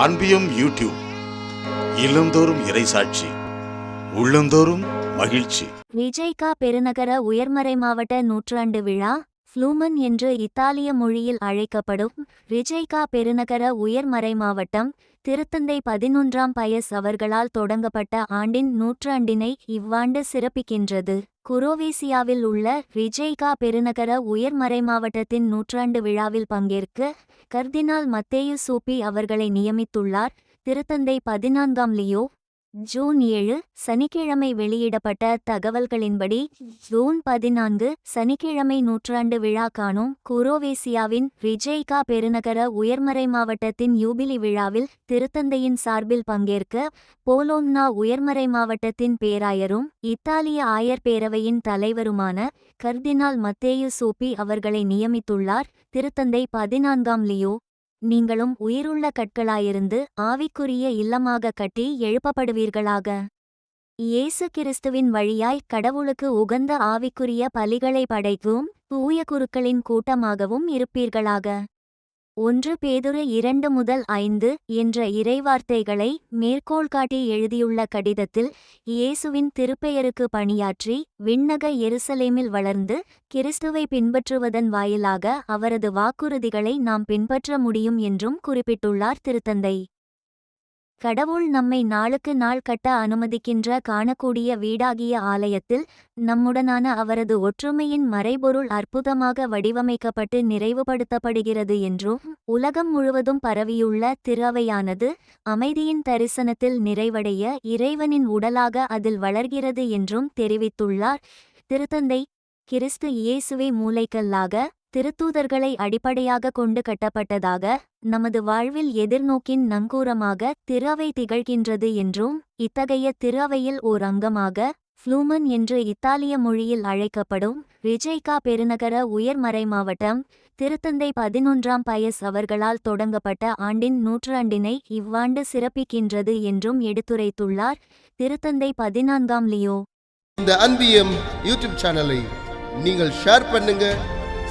அன்பியும் YouTube இல்லந்தோறும் இறைசாட்சி உள்ளந்தோறும் மகிழ்ச்சி. விஜய்கா பெருநகர உயர்மறை மாவட்ட நூற்றாண்டு விழா ஃப்ளூமன் என்று இத்தாலிய மொழியில் அழைக்கப்படும் விஜய்கா பெருநகர உயர்மறை மாவட்டம் திருத்தந்தை பதினொன்றாம் பயஸ் அவர்களால் தொடங்கப்பட்ட ஆண்டின் நூற்றாண்டினை இவ்வாண்டு சிறப்பிக்கின்றது. குரோவேசியாவில் உள்ள ரிஜெய்கா பெருநகர உயர்மறை மாவட்டத்தின் நூற்றாண்டு விழாவில் பங்கேற்க கர்தினால் மத்தேயு சூப்பி அவர்களை நியமித்துள்ளார். திருத்தந்தை பதினான்காம் லியோ ஜூன் ஏழு சனிக்கிழமை வெளியிடப்பட்ட தகவல்களின்படி ஜூன் பதினான்கு சனிக்கிழமை நூற்றாண்டு விழா காணும் குரோவேசியாவின் விஜய்கா பெருநகர உயர்மறை மாவட்டத்தின் யூபிலி விழாவில் திருத்தந்தையின் சார்பில் பங்கேற்க போலோன்னா உயர்மறை மாவட்டத்தின் பேராயரும் இத்தாலிய ஆயர் பேரவையின் தலைவருமான கர்தினால் மத்தேயு சூப்பி அவர்களை நியமித்துள்ளார். திருத்தந்தை பதினான்காம் லியோ நீங்களும் உயிருள்ள கற்களாயிருந்து ஆவிக்குரிய இல்லமாக கட்டி எழுப்பப்படுவீர்களாக. இயேசு கிறிஸ்துவின் வழியாய் கடவுளுக்கு உகந்த ஆவிக்குரிய பலிகளை படைக்கும் தூய குருக்களின் கூட்டமாகவும் இருப்பீர்களாக. ஒன்று பேதுரு இரண்டு முதல் ஐந்து என்ற இறைவார்த்தைகளை மேற்கோள் காட்டி எழுதியுள்ள கடிதத்தில் இயேசுவின் திருப்பெயருக்கு பணியாற்றி விண்ணக எருசலேமில் வளர்ந்து கிறிஸ்துவை பின்பற்றுவதன் வாயிலாக அவரது வாக்குறுதிகளை நாம் பின்பற்ற முடியும் என்றும் குறிப்பிட்டுள்ளார் திருத்தந்தை. கடவுள் நம்மை நாளுக்கு நாள் கட்ட அனுமதிக்கின்ற காணக்கூடிய வீடாகிய ஆலயத்தில் நம்முடனான அவரது ஒற்றுமையின் மறைபொருள் அற்புதமாக வடிவமைக்கப்பட்டு நிறைவுபடுத்தப்படுகிறது என்றும் உலகம் முழுவதும் பரவியுள்ள திருவையானது அமைதியின் தரிசனத்தில் நிறைவடைய இறைவனின் உடலாக அதில் வளர்கிறது என்றும் தெரிவித்துள்ளார். திருத்தந்தை கிறிஸ்து இயேசுவே மூளைக்கல்லாக திருத்தூதர்களை அடிப்படையாக கொண்டு கட்டப்பட்டதாக நமது வாழ்வில் எதிர்நோக்கின் நங்கூரமாக திரு திகழ்கின்றது என்றும் இத்தகைய திரு ஓர் அங்கமாக ஃப்ளூமன் என்று இத்தாலிய மொழியில் அழைக்கப்படும் விஜய்கா பெருநகர உயர்மறை மாவட்டம் திருத்தந்தை பதினொன்றாம் பயஸ் அவர்களால் தொடங்கப்பட்ட ஆண்டின் நூற்றாண்டினை இவ்வாண்டு சிறப்பிக்கின்றது என்றும் எடுத்துரைத்துள்ளார் திருத்தந்தை பதினான்காம் லியோ. இந்த அன்பியம் யூடியூப் சேனலை நீங்கள் ஷேர் பண்ணுங்க